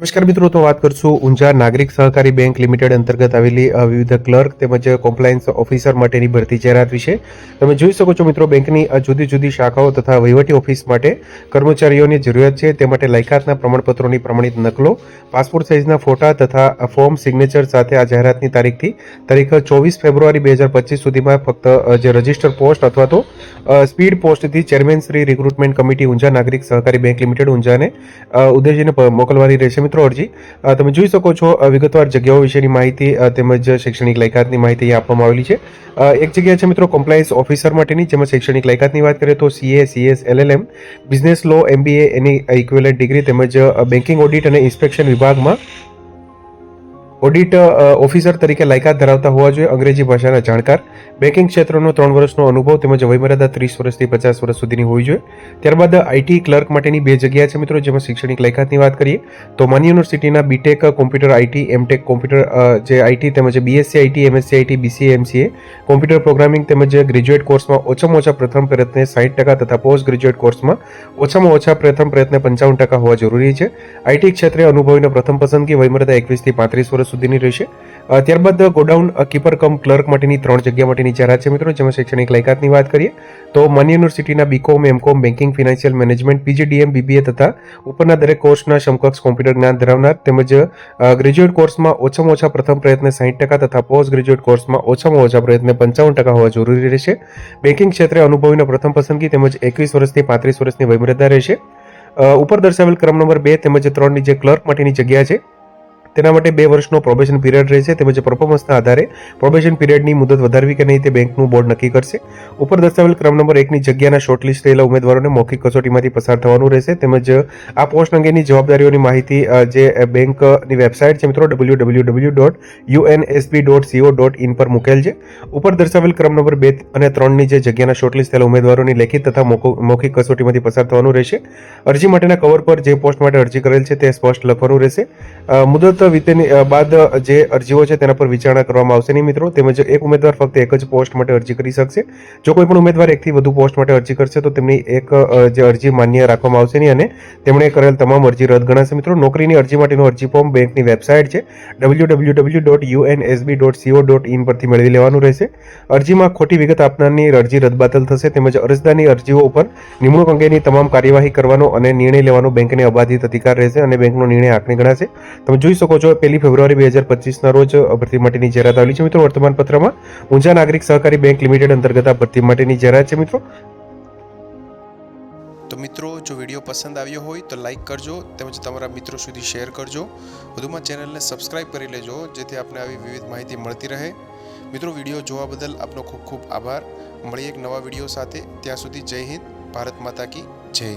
નમસ્કાર મિત્રો, તો વાત કરશું ઊંઝા નાગરિક સહકારી બેંક લિમિટેડ અંતર્ગત આવેલી વિવિધ ક્લર્ક તેમજ કોમ્પ્લાયન્સ ઓફિસર માટેની ભરતી જાહેરાત વિશે. તમે જોઈ શકો છો મિત્રો, બેંકની જુદી જુદી શાખાઓ તથા વહીવટી ઓફિસ માટે કર્મચારીઓની જરૂરિયાત છે. તે માટે લાયકાતના પ્રમાણપત્રોની પ્રમાણિત નકલો, પાસપોર્ટ સાઇઝના ફોટા તથા ફોર્મ સિગ્નેચર સાથે આ જાહેરાતની તારીખથી તારીખ ચોવીસ ફેબ્રુઆરી બે હજાર પચીસ સુધીમાં ફક્ત જે રજિસ્ટર પોસ્ટ અથવા તો speed પોસ્ટથી chairman Shri recruitment committee Unjha Nagrik Sahakari bank limited ઊંઝાને ઉદ્દેશીને મોકલવાની રહેશે મિત્રો અરજી તમે જોઈ શકો છો વિગતવાર જગ્યાઓ વિશેની માહિતી તેમજ શૈક્ષણિક લાયકાતની માહિતી અહીંયા આપવામાં આવેલી છે. એક જગ્યા છે મિત્રો કોમ્પ્લાયન્સ ઓફિસર માટેની, જેમાં શૈક્ષણિક લાયકાતની વાત કરીએ તો CA CS LLM business law MBA એની ઇક્વેલન્ટ ડિગ્રી તેમજ બેન્કિંગ ઓડિટ અને ઇન્સ્પેક્શન વિભાગમાં ઓડિટ ઓફિસર તરીકે લાયકાત ધરાવતા હોવા જોઈએ અંગ્રેજી ભાષાના જાણકાર. બેંકિંગ ક્ષેત્રનો ત્રણ વર્ષનો અનુભવ તેમજ વયમર્યાદા ત્રીસ વર્ષથી પચાસ વર્ષ સુધીની હોવી જોઈએ. ત્યારબાદ આઈટી ક્લર્ક માટેની બે જગ્યા છે મિત્રો, જેમાં શૈક્ષણિક લાયકાતની વાત કરીએ, તો માની યુનિવર્સિટીના BTech computer IT MTech computer જે આઈટી તેમજ BSc IT MSc IT BCA MCA computer programming તેમજ ગ્રેજ્યુએટ કોર્સમાં ઓછામાં ઓછા પ્રથમ પ્રયત્ને સાઠ ટકા તથા પોસ્ટ ગ્રેજ્યુએટ કોર્સમાં ઓછામાં ઓછા પ્રથમ પ્રયત્ને પંચાવન ટકા હોવા જરૂરી છે. આઈટી ક્ષેત્રે અનુભવીનો પ્રથમ પસંદગી વયમર્યાદા એકવીસથી પાંત્રીસ વર્ષ સુધીની રહેશે. ત્યારબાદ ગોડાઉન કીપર કમ ક્લર્ક માટેની ત્રણ જગ્યા માટેની જાહેરાત છે મિત્રો, જેમાં શૈક્ષણિક લાયકાતની વાત કરીએ, તો માન્ય યુનિવર્સિટીના BCom MCom banking financial management PGDM BBA તથા ઉપરના દરેક કોર્સના સમકક્ષ કોમ્પ્યુટર જ્ઞાન ધરાવનાર તેમજ ગ્રેજ્યુએટ કોર્સમાં ઓછામાં ઓછા પ્રથમ પ્રયત્ને સાઠ ટકા તથા પોસ્ટ ગ્રેજ્યુએટ કોર્સમાં ઓછામાં ઓછા પ્રયત્ને પંચાવન ટકા હોવા જરૂરી રહેશે. બેન્કિંગ ક્ષેત્રે અનુભવીનો પ્રથમ પસંદગી તેમજ એકવીસ વર્ષથી પાંત્રીસ વર્ષની વયમર્યાદા રહેશે. ઉપર દર્શાવેલ ક્રમ નંબર બે તેમજ ત્રણની જે ક્લર્ક માટેની જગ્યા છે તેના માટે બે વર્ષનો પ્રોબેશન પીરિયડ રહેશે. તેમજ પરફોર્મન્સના આધારે પ્રોબેશન પીરિયડની મુદત વધારવી કે નહીં તે બેંકનું બોર્ડ નક્કી કરશે. ઉપર દર્શાવેલ ક્રમ નંબર એકની જગ્યાના શોર્ટલિસ્ટ થયેલા ઉમેદવારોને મૌખિક કસોટીમાંથી પસાર થવાનું રહેશે. તેમજ આ પોસ્ટ અંગેની જવાબદારીઓની માહિતી જે બેંકની વેબસાઇટ છે મિત્રો W W W dot UNSB dot CO dot in પર મુકેલ છે. ઉપર દર્શાવેલ ક્રમ નંબર બે અને ત્રણની જે જગ્યાના શોર્ટલિસ્ટ થયેલા ઉમેદવારોની લેખિત તથા મૌખિક કસોટીમાંથી પસાર થવાનું રહેશે. અરજી માટેના કવર પર જે પોસ્ટ માટે અરજી કરેલ છે તે સ્પષ્ટ લખવાનું રહેશે. મુદત વીતેની અ, બાદ જે અરજીઓ છે તેના પર વિચારણા કરવામાં આવશે નહીં મિત્રો. તેમજ એક ઉમેદવાર ફક્ત એક જ પોસ્ટ માટે અરજી કરી શકશે. જો કોઈ પણ ઉમેદવાર એકથી વધુ પોસ્ટ માટે અરજી કરશે તો તેમની એક જે અરજી માન્ય રાખવામાં આવશે નહીં. અને તેમણે કરેલ તમામ અરજી રદ ગણાશે મિત્રો. નોકરીની અરજી માટેનું અરજી ફોર્મ બેંકની વેબસાઇટ છે. W W W dot UNSB dot CO dot in પરથી મેળવી લેવાનું રહેશે. અરજીમાં ખોટી વિગત આપનારની અરજી રદબાતલ થશે. તેમજ અરજદારની અરજીઓ ઉપર નિમણૂક અંગેની તમામ કાર્યવાહી કરવાનો અને નિર્ણય લેવાનો બેંકને અબાધિત અધિકાર રહેશે અને બેંકનો નિર્ણય આંકણી ગણાશે. તમે જોઈ શકો છો. પહેલી ફેબ્રુઆરી બે હજાર પચીસના રોજ ભરતી માટેની જાહેરાત આવેલી છે મિત્રો. વર્તમાન પત્રમાં ઊંઝા નાગરિક સહકારી બેંક લિમિટેડ અંતર્ગત આ ભરતી માટેની જાહેરાત છે મિત્રો. તો મિત્રો, જો વીડિયો પસંદ આવ્યો હોય તો લાઇક કરજો તેમજ તમારા મિત્રો સુધી શેર કરજો. વધુમાં ચેનલને સબસ્ક્રાઇબ કરી લેજો, જેથી આપને આવી વિવિધ માહિતી મળતી રહે. મિત્રો, વીડિયો જોવા બદલ આપનો ખૂબ ખૂબ આભાર. મળીએ એક નવા વીડિયો સાથે. ત્યાં સુધી જય હિન્દ. ભારત માતા કી જય.